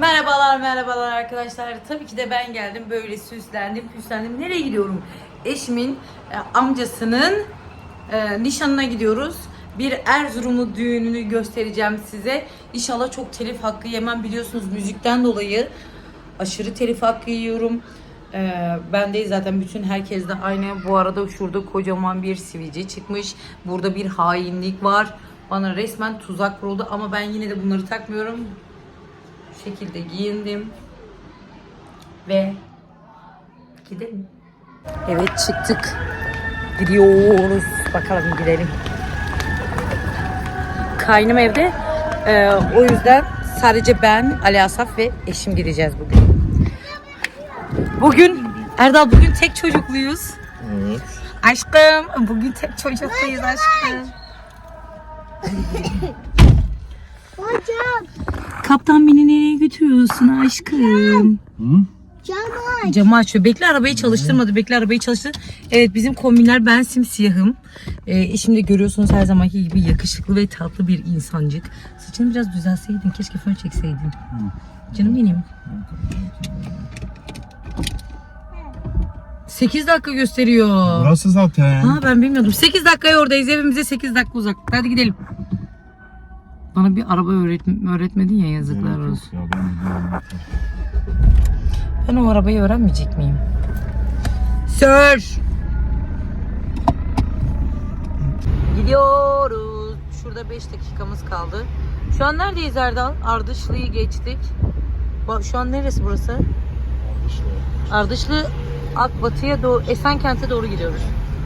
Merhabalar merhabalar arkadaşlar. Tabii ki de ben geldim böyle süslendim püslendim. Nereye gidiyorum? Eşimin e, amcasının e, nişanına gidiyoruz. Bir Erzurumlu düğününü göstereceğim size. İnşallah çok telif hakkı yemem biliyorsunuz müzikten dolayı. Aşırı telif hakkı yiyorum. E, ben değil zaten bütün herkes de aynı. Bu arada şurada kocaman bir sivilce çıkmış. Burada bir hainlik var. Bana resmen tuzak kuruldu ama ben yine de bunları takmıyorum şekilde giyindim ve gidelim. Evet çıktık. Gidiyoruz. Bakalım gidelim. Kaynım evde. Ee, o yüzden sadece ben, Ali Asaf ve eşim gideceğiz bugün. Bugün Erdal bugün tek çocukluyuz. Evet. Aşkım bugün tek çocukluyuz aşkım. Hocam Kaptan beni nereye götürüyorsun aşkım? Hı? camı Camı açıyor. Bekle arabayı çalıştırmadı. Bekle arabayı çalıştır. Evet bizim kombinler ben simsiyahım. Ee, eşim de görüyorsunuz her zamanki gibi yakışıklı ve tatlı bir insancık. Saçını biraz düzelseydin. Keşke fön çekseydin. Canım benim. 8 dakika gösteriyor. Burası zaten. Ha ben bilmiyordum. 8 dakikaya oradayız. Evimize 8 dakika uzak. Hadi gidelim. Bana bir araba öğret öğretmedin ya yazıklar Gerek yok olsun. Ya ben biliyorum. Ben o arabayı öğrenmeyecek miyim? Sir. Gidiyoruz. Şurada 5 dakikamız kaldı. Şu an neredeyiz Erdal? Ardışlı'yı geçtik. Bak şu an neresi burası? Ardışlı Akbatı'ya doğru, Esenkent'e doğru gidiyoruz.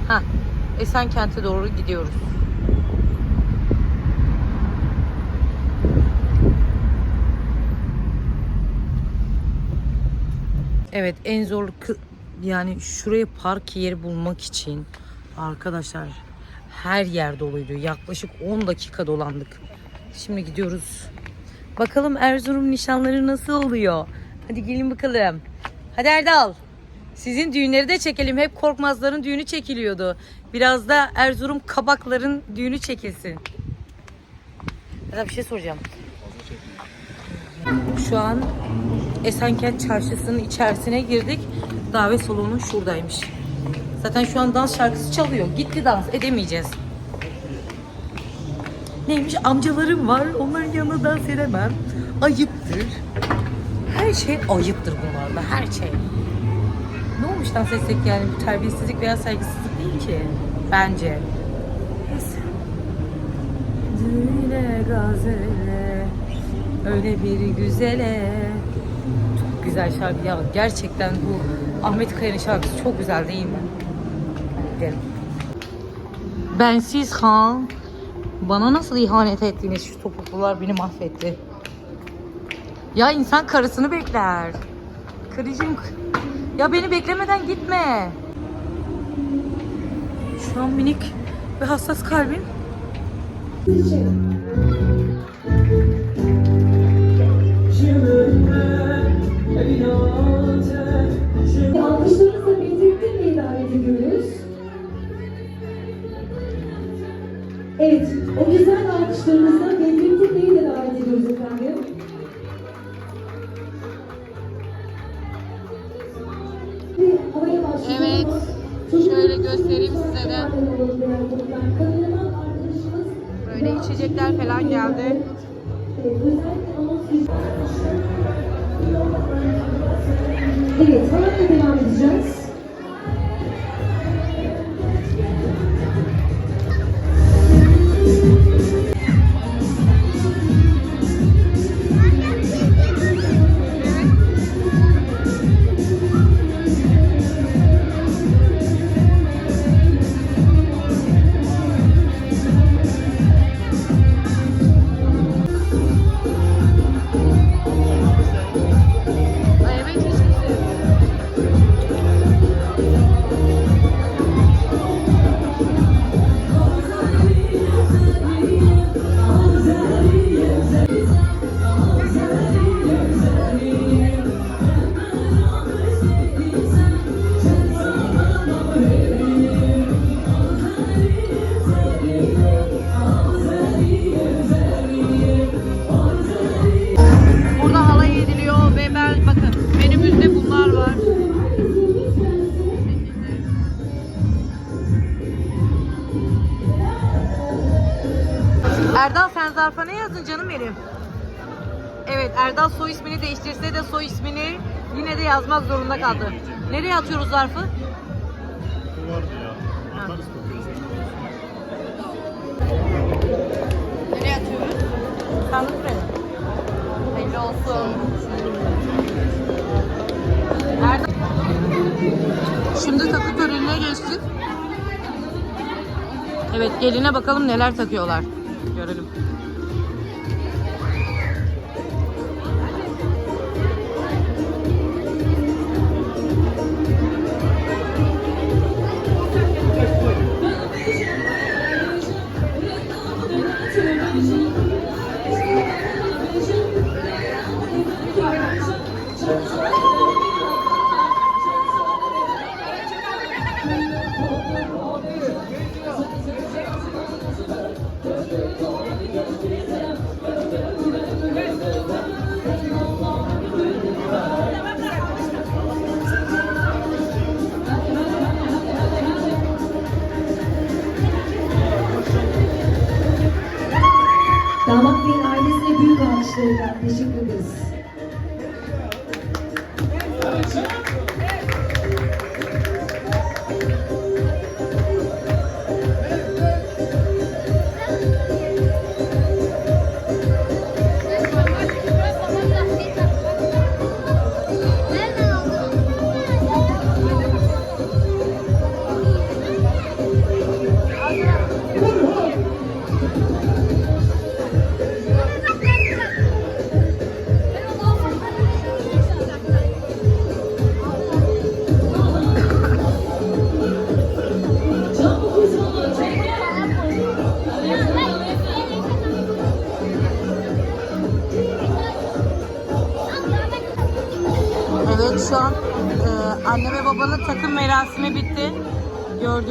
Ha, Esenkent'e doğru gidiyoruz. Evet en zorlu kı- yani şuraya park yeri bulmak için arkadaşlar her yer doluydu. Yaklaşık 10 dakika dolandık. Şimdi gidiyoruz. Bakalım Erzurum nişanları nasıl oluyor? Hadi gelin bakalım. Hadi Erdal. Sizin düğünleri de çekelim. Hep Korkmazların düğünü çekiliyordu. Biraz da Erzurum Kabakların düğünü çekilsin. Ya bir şey soracağım. Şu an Esenkent Çarşısı'nın içerisine girdik. Davet salonu şuradaymış. Zaten şu an dans şarkısı çalıyor. Gitti dans edemeyeceğiz. Neymiş? Amcalarım var. Onların yanında dans edemem. Ayıptır. Her şey ayıptır bunlarda. Her şey. Ne olmuş dans etsek yani? Bu terbiyesizlik veya saygısızlık değil ki. Bence. Neyse. Düğüne gazele Öyle bir güzele Güzel şarkı. Ya gerçekten bu Ahmet Kaya'nın şarkısı çok güzel değil mi? Gidelim. Bensiz Han Bana nasıl ihanet ettiniz şu topuklular beni mahvetti. Ya insan karısını bekler. Karıcığım Ya beni beklemeden gitme. Şu an minik ve hassas kalbim zarfa ne yazdın canım benim? Evet Erdal soy ismini değiştirse de soy ismini yine de yazmak zorunda kaldı. Nereye atıyoruz zarfı? Bu vardı ya. Atarız. Nereye atıyoruz? Sandık buraya. Hayırlı olsun. Erdal. Şimdi takı törenine geçtik. Evet geline bakalım neler takıyorlar. Görelim.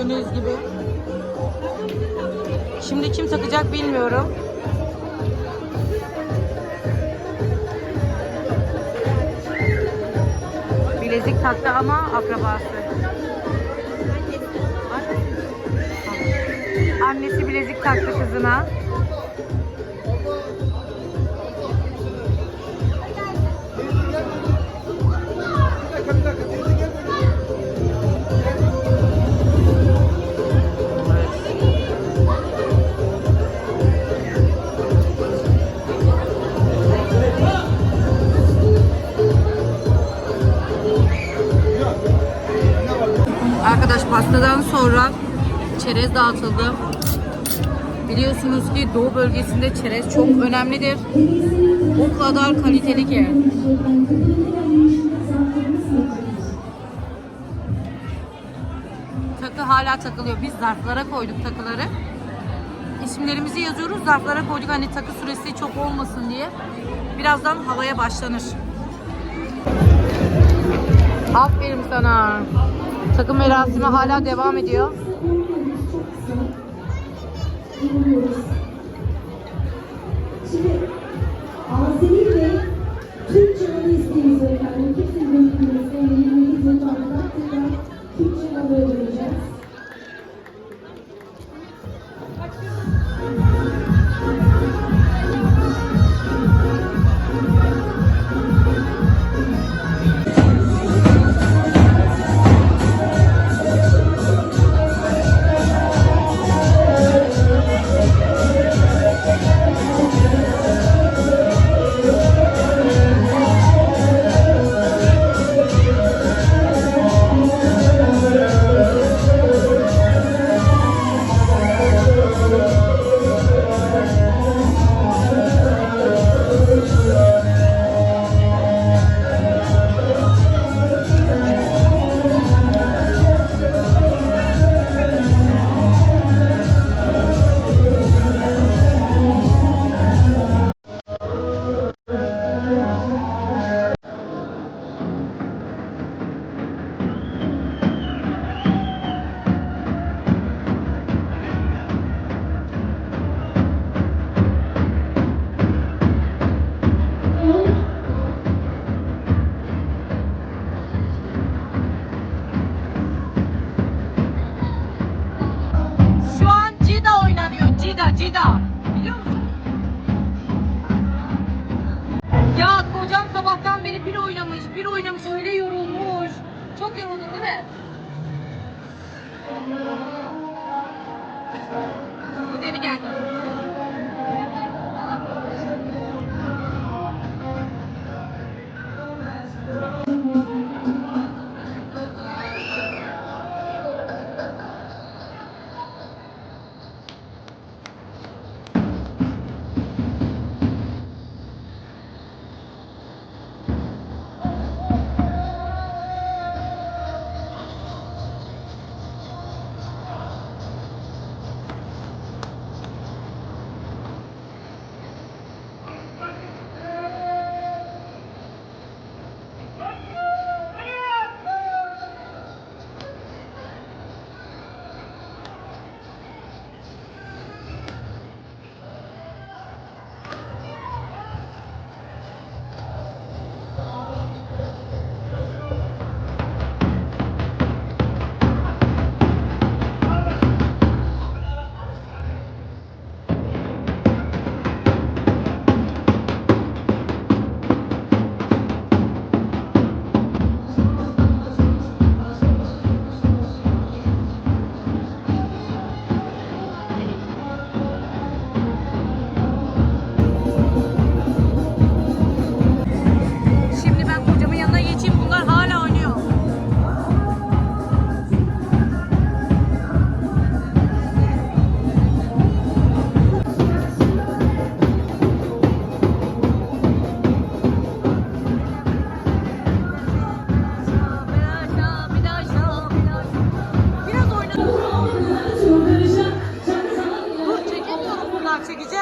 Gördüğünüz gibi. Şimdi kim takacak bilmiyorum. Bilezik taktı ama akrabası. Annesi bilezik taktı kızına. Çerez dağıtıldı. Biliyorsunuz ki Doğu bölgesinde çerez çok önemlidir. O kadar kaliteli ki. Takı hala takılıyor. Biz zarflara koyduk takıları. İsimlerimizi yazıyoruz. Zarflara koyduk hani takı süresi çok olmasın diye. Birazdan havaya başlanır. Aferin sana. Takım merasimi hala devam ediyor. Şimdi Azeri Bey Türkçe adı isteğimiz efendim. Kimsenin bilmesi, emeğini yıllardan tekrar Türkçe adı öğreneceğiz.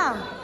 样。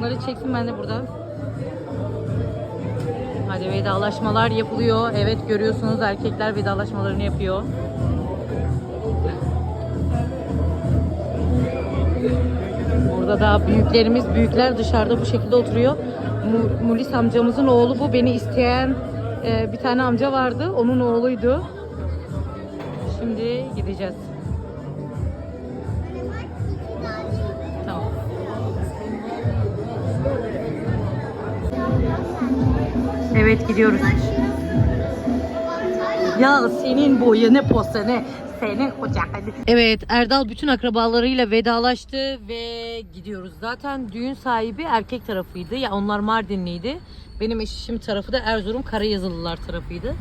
Bunları çekeyim ben de burada. Hadi vedalaşmalar yapılıyor. Evet görüyorsunuz erkekler vedalaşmalarını yapıyor. Burada da büyüklerimiz, büyükler dışarıda bu şekilde oturuyor. Mulis amcamızın oğlu bu. Beni isteyen e, bir tane amca vardı. Onun oğluydu. Şimdi gideceğiz. Evet gidiyoruz. Ya senin boyu ne posta ne? Senin ocak. Evet Erdal bütün akrabalarıyla vedalaştı ve gidiyoruz. Zaten düğün sahibi erkek tarafıydı. Ya onlar Mardinliydi. Benim eşim tarafı da Erzurum Karayazılılar tarafıydı.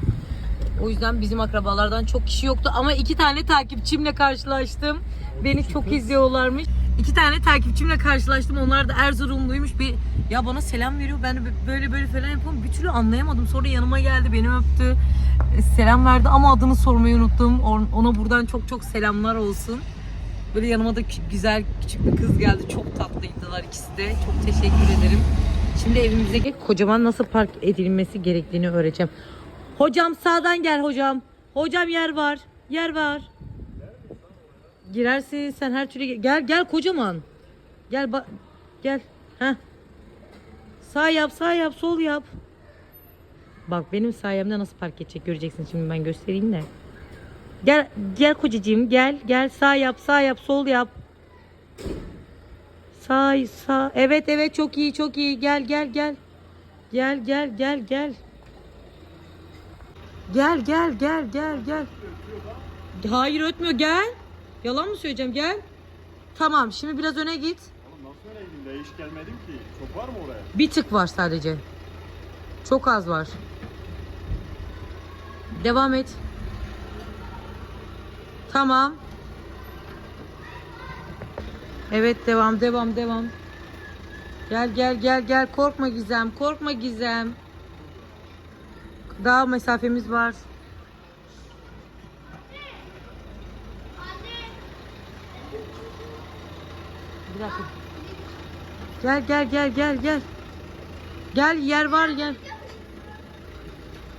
O yüzden bizim akrabalardan çok kişi yoktu ama iki tane takipçimle karşılaştım. Beni çok izliyorlarmış. İki tane takipçimle karşılaştım. Onlar da Erzurumluymuş. Bir ya bana selam veriyor. Ben böyle böyle falan yapıyorum. Bir türlü anlayamadım. Sonra yanıma geldi, beni öptü. E, Selam verdi ama adını sormayı unuttum. On- Ona buradan çok çok selamlar olsun. Böyle yanıma da güzel küçük bir kız geldi. Çok tatlıydılar ikisi de. Çok teşekkür ederim. Şimdi evimize kocaman nasıl park edilmesi gerektiğini öğreteceğim. Hocam sağdan gel hocam. Hocam yer var. Yer var. Girersin sen her türlü gel gel kocaman. Gel bak gel. Heh. Sağ yap, sağ yap, sol yap. Bak benim sayemde nasıl park edecek göreceksin şimdi ben göstereyim de. Gel gel kocacığım gel gel sağ yap, sağ yap, sol yap. Sağ sağ. Evet evet çok iyi çok iyi. Gel gel gel. Gel gel gel gel. Gel gel gel gel gel. Hayır ötmüyor gel. Yalan mı söyleyeceğim gel. Tamam şimdi biraz öne git. Oğlum nasıl öyle gideyim? Daha hiç gelmedim ki. Çok var mı oraya? Bir tık var sadece. Çok az var. Devam et. Tamam. Evet devam devam devam. Gel gel gel gel korkma Gizem korkma Gizem. Daha mesafemiz var. Bir dakika. Gel gel gel gel gel. Gel yer var gel.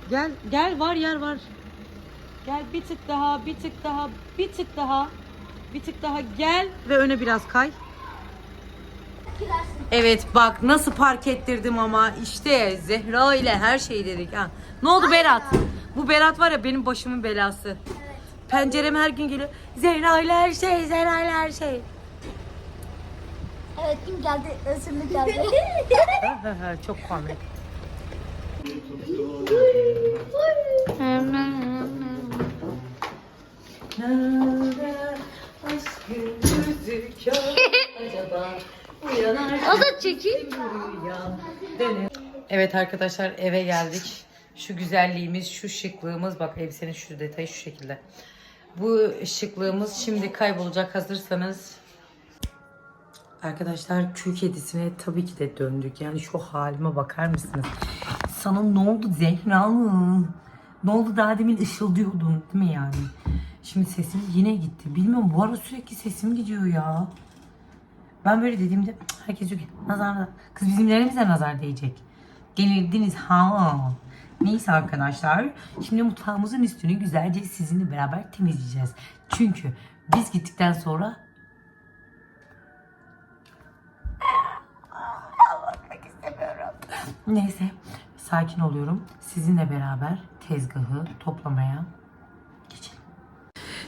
Gel gel var yer var. Gel bir tık daha bir tık daha bir tık daha. Bir tık daha gel ve öne biraz kay. Evet bak nasıl park ettirdim ama işte Zehra ile her şey dedik ha. Ne oldu Berat? Bu Berat var ya benim başımın belası. Pencereme her gün geliyor. Zehra ile her şey, Zehra ile her şey. Evet kim geldi? Özürlü geldi. Çok komik. o da çekil. Evet arkadaşlar eve geldik. Şu güzelliğimiz, şu şıklığımız bak elbisenin şu detayı şu şekilde. Bu şıklığımız şimdi kaybolacak hazırsanız. Arkadaşlar kül kedisine tabii ki de döndük. Yani şu halime bakar mısınız? Sana ne oldu Zehra? Ne oldu daha demin ışıldıyordun değil mi yani? Şimdi sesim yine gitti. Bilmiyorum bu ara sürekli sesim gidiyor ya. Ben böyle dediğimde "Cık, herkes diyor ki nazar. Kız bizimlerimize nazar değecek. Gelirdiniz ha. Neyse arkadaşlar. Şimdi mutfağımızın üstünü güzelce sizinle beraber temizleyeceğiz. Çünkü biz gittikten sonra Neyse sakin oluyorum. Sizinle beraber tezgahı toplamaya geçelim.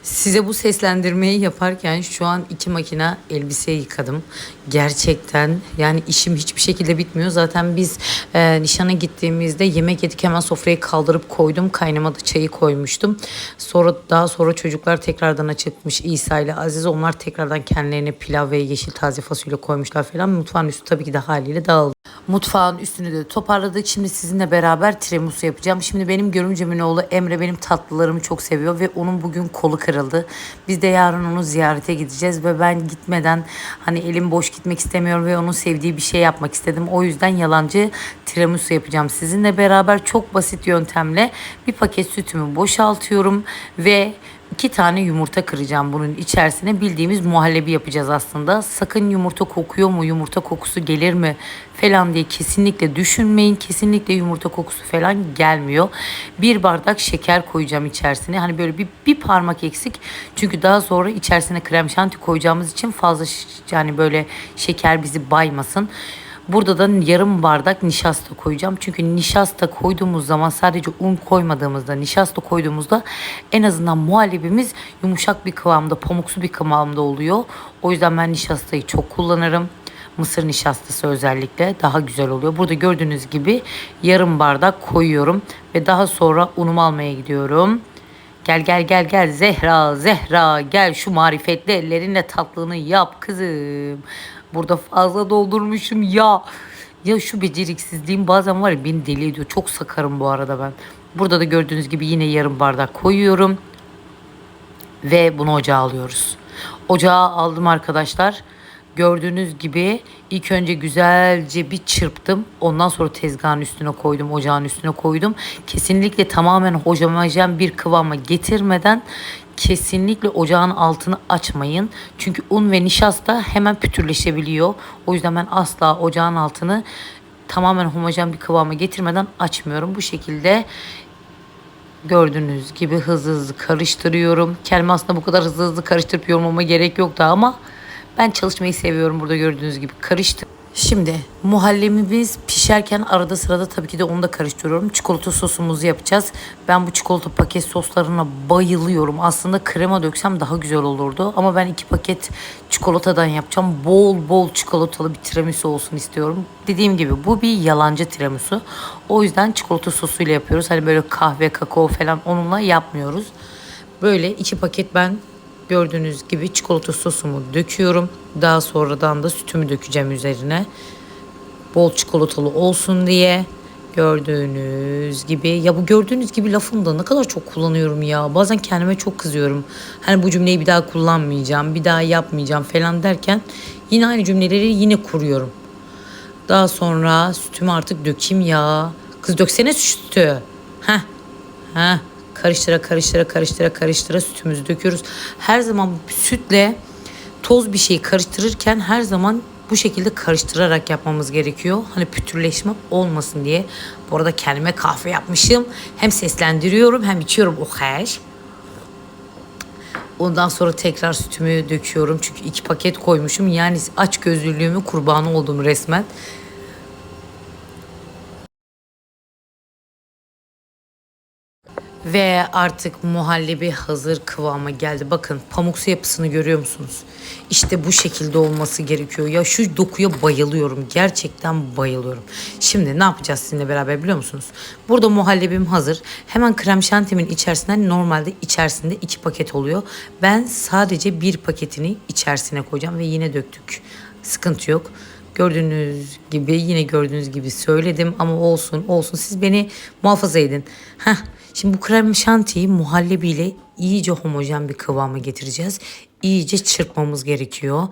Size bu seslendirmeyi yaparken şu an iki makine elbise yıkadım. Gerçekten yani işim hiçbir şekilde bitmiyor. Zaten biz e, nişana gittiğimizde yemek yedik hemen sofrayı kaldırıp koydum. Kaynama da çayı koymuştum. Sonra daha sonra çocuklar tekrardan açıkmış İsa ile Aziz. Onlar tekrardan kendilerine pilav ve yeşil taze fasulye koymuşlar falan. Mutfağın üstü tabii ki de haliyle dağıldı. Mutfağın üstünü de toparladık. Şimdi sizinle beraber tiramisu yapacağım. Şimdi benim görümcemin oğlu Emre benim tatlılarımı çok seviyor ve onun bugün kolu kırıldı. Biz de yarın onu ziyarete gideceğiz ve ben gitmeden hani elim boş gitmek istemiyorum ve onun sevdiği bir şey yapmak istedim. O yüzden yalancı tiramisu yapacağım. Sizinle beraber çok basit yöntemle bir paket sütümü boşaltıyorum ve İki tane yumurta kıracağım bunun içerisine. Bildiğimiz muhallebi yapacağız aslında. Sakın yumurta kokuyor mu, yumurta kokusu gelir mi falan diye kesinlikle düşünmeyin. Kesinlikle yumurta kokusu falan gelmiyor. Bir bardak şeker koyacağım içerisine. Hani böyle bir, bir parmak eksik. Çünkü daha sonra içerisine krem şanti koyacağımız için fazla yani böyle şeker bizi baymasın. Burada da yarım bardak nişasta koyacağım. Çünkü nişasta koyduğumuz zaman sadece un koymadığımızda nişasta koyduğumuzda en azından muhallebimiz yumuşak bir kıvamda, pamuksu bir kıvamda oluyor. O yüzden ben nişastayı çok kullanırım. Mısır nişastası özellikle daha güzel oluyor. Burada gördüğünüz gibi yarım bardak koyuyorum ve daha sonra unumu almaya gidiyorum. Gel gel gel gel Zehra Zehra gel şu marifetli ellerinle tatlını yap kızım. Burada fazla doldurmuşum ya. Ya şu beceriksizliğim bazen var ya beni deli ediyor. Çok sakarım bu arada ben. Burada da gördüğünüz gibi yine yarım bardak koyuyorum. Ve bunu ocağa alıyoruz. Ocağa aldım arkadaşlar. Gördüğünüz gibi ilk önce güzelce bir çırptım. Ondan sonra tezgahın üstüne koydum, ocağın üstüne koydum. Kesinlikle tamamen homojen bir kıvama getirmeden kesinlikle ocağın altını açmayın. Çünkü un ve nişasta hemen pütürleşebiliyor. O yüzden ben asla ocağın altını tamamen homojen bir kıvama getirmeden açmıyorum. Bu şekilde gördüğünüz gibi hızlı hızlı karıştırıyorum. Kendimi aslında bu kadar hızlı hızlı karıştırıp yormama gerek yoktu ama ben çalışmayı seviyorum burada gördüğünüz gibi karıştır. Şimdi muhallebimiz pişerken arada sırada tabii ki de onu da karıştırıyorum. Çikolata sosumuzu yapacağız. Ben bu çikolata paket soslarına bayılıyorum. Aslında krema döksem daha güzel olurdu. Ama ben iki paket çikolatadan yapacağım. Bol bol çikolatalı bir tiramisu olsun istiyorum. Dediğim gibi bu bir yalancı tiramisu. O yüzden çikolata sosuyla yapıyoruz. Hani böyle kahve, kakao falan onunla yapmıyoruz. Böyle iki paket ben gördüğünüz gibi çikolata sosumu döküyorum. Daha sonradan da sütümü dökeceğim üzerine. Bol çikolatalı olsun diye. Gördüğünüz gibi. Ya bu gördüğünüz gibi lafını da ne kadar çok kullanıyorum ya. Bazen kendime çok kızıyorum. Hani bu cümleyi bir daha kullanmayacağım, bir daha yapmayacağım falan derken yine aynı cümleleri yine kuruyorum. Daha sonra sütümü artık dökeyim ya. Kız döksene sütü. Heh. Heh. Karıştıra karıştıra karıştıra karıştıra sütümüzü döküyoruz. Her zaman sütle toz bir şeyi karıştırırken her zaman bu şekilde karıştırarak yapmamız gerekiyor. Hani pütürleşme olmasın diye. Bu arada kendime kahve yapmışım. Hem seslendiriyorum hem içiyorum o her. Ondan sonra tekrar sütümü döküyorum. Çünkü iki paket koymuşum. Yani aç gözlülüğümü kurbanı oldum resmen. Ve artık muhallebi hazır kıvama geldi. Bakın pamuksu yapısını görüyor musunuz? İşte bu şekilde olması gerekiyor. Ya şu dokuya bayılıyorum. Gerçekten bayılıyorum. Şimdi ne yapacağız sizinle beraber biliyor musunuz? Burada muhallebim hazır. Hemen krem şantimin içerisinden normalde içerisinde iki paket oluyor. Ben sadece bir paketini içerisine koyacağım ve yine döktük. Sıkıntı yok. Gördüğünüz gibi yine gördüğünüz gibi söyledim ama olsun olsun siz beni muhafaza edin. Heh, şimdi bu krem şantiyi muhallebiyle iyice homojen bir kıvama getireceğiz. İyice çırpmamız gerekiyor.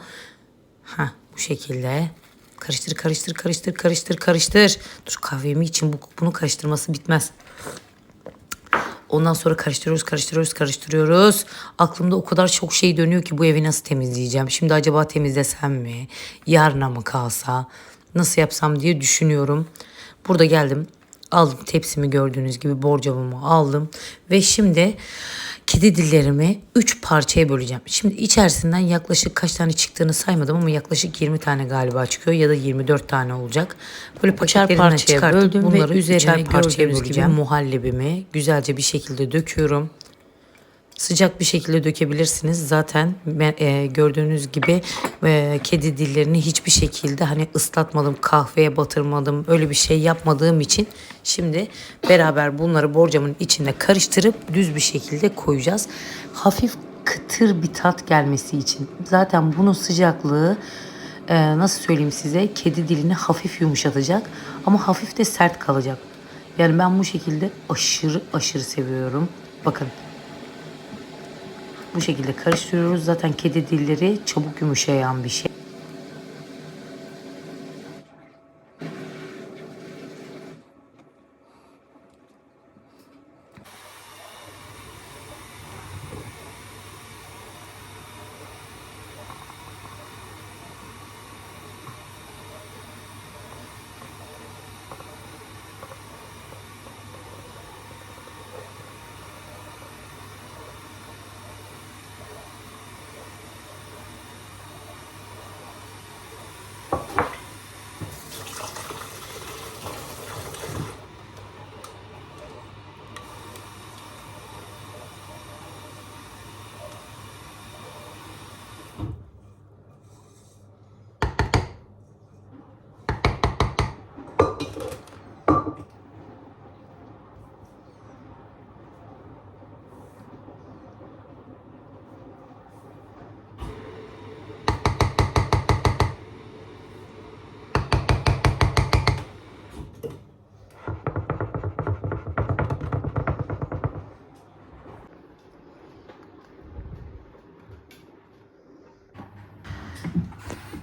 Heh, bu şekilde. Karıştır karıştır karıştır karıştır karıştır. Dur kahvemi için bu, bunu karıştırması bitmez. Ondan sonra karıştırıyoruz, karıştırıyoruz, karıştırıyoruz. Aklımda o kadar çok şey dönüyor ki bu evi nasıl temizleyeceğim? Şimdi acaba temizlesem mi? Yarına mı kalsa? Nasıl yapsam diye düşünüyorum. Burada geldim. Aldım tepsimi gördüğünüz gibi borcamımı aldım. Ve şimdi kedi dillerimi 3 parçaya böleceğim. Şimdi içerisinden yaklaşık kaç tane çıktığını saymadım ama yaklaşık 20 tane galiba çıkıyor ya da 24 tane olacak. Böyle paketlerine parçaya çıkartıp bunları üzerine parçaya gördüğünüz gibi böleceğim. muhallebimi güzelce bir şekilde döküyorum. Sıcak bir şekilde dökebilirsiniz. Zaten e, gördüğünüz gibi e, kedi dillerini hiçbir şekilde hani ıslatmadım, kahveye batırmadım, öyle bir şey yapmadığım için şimdi beraber bunları borcamın içine karıştırıp düz bir şekilde koyacağız. Hafif kıtır bir tat gelmesi için. Zaten bunun sıcaklığı e, nasıl söyleyeyim size kedi dilini hafif yumuşatacak ama hafif de sert kalacak. Yani ben bu şekilde aşırı aşırı seviyorum. Bakın bu şekilde karıştırıyoruz. Zaten kedi dilleri çabuk yumuşayan bir şey.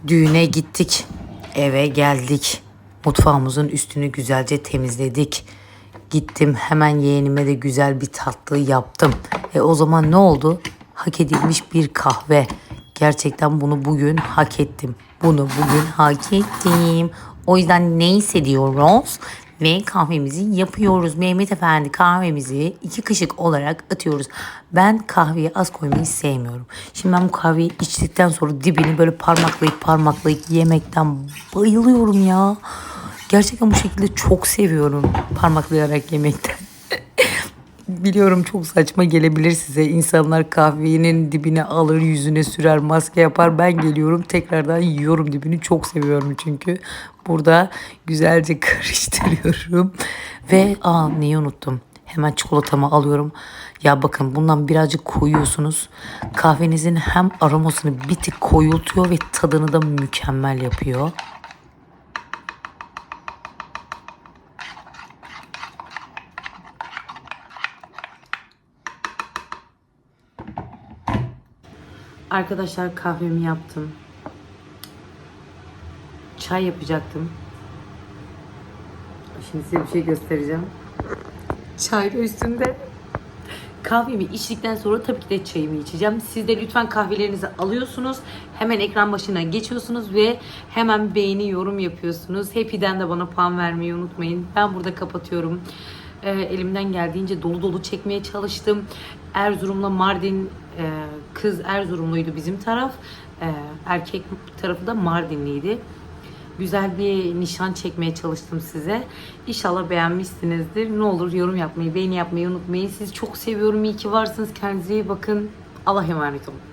Düğüne gittik. Eve geldik. Mutfağımızın üstünü güzelce temizledik. Gittim hemen yeğenime de güzel bir tatlı yaptım. E o zaman ne oldu? Hak edilmiş bir kahve. Gerçekten bunu bugün hak ettim. Bunu bugün hak ettim. O yüzden ne hissediyoruz? Ve kahvemizi yapıyoruz. Mehmet Efendi kahvemizi iki kaşık olarak atıyoruz. Ben kahveyi az koymayı sevmiyorum. Şimdi ben bu kahveyi içtikten sonra dibini böyle parmaklayıp parmaklayıp yemekten bayılıyorum ya. Gerçekten bu şekilde çok seviyorum parmaklayarak yemekten. Biliyorum çok saçma gelebilir size. İnsanlar kahvenin dibine alır, yüzüne sürer, maske yapar. Ben geliyorum tekrardan yiyorum dibini. Çok seviyorum çünkü. Burada güzelce karıştırıyorum. Ve aa neyi unuttum. Hemen çikolatamı alıyorum. Ya bakın bundan birazcık koyuyorsunuz. Kahvenizin hem aromasını bir tık koyultuyor ve tadını da mükemmel yapıyor. Arkadaşlar kahvemi yaptım. Çay yapacaktım. Şimdi size bir şey göstereceğim. Çay da üstünde. Kahvemi içtikten sonra tabii ki de çayımı içeceğim. Siz de lütfen kahvelerinizi alıyorsunuz. Hemen ekran başına geçiyorsunuz ve hemen beğeni yorum yapıyorsunuz. Happy'den de bana puan vermeyi unutmayın. Ben burada kapatıyorum. Ee, elimden geldiğince dolu dolu çekmeye çalıştım. Erzurum'la Mardin e, kız Erzurumluydu bizim taraf. Ee, erkek tarafı da Mardinliydi. Güzel bir nişan çekmeye çalıştım size. İnşallah beğenmişsinizdir. Ne olur yorum yapmayı, beğeni yapmayı unutmayın. Sizi çok seviyorum. İyi ki varsınız. Kendinize iyi bakın. Allah'a emanet olun.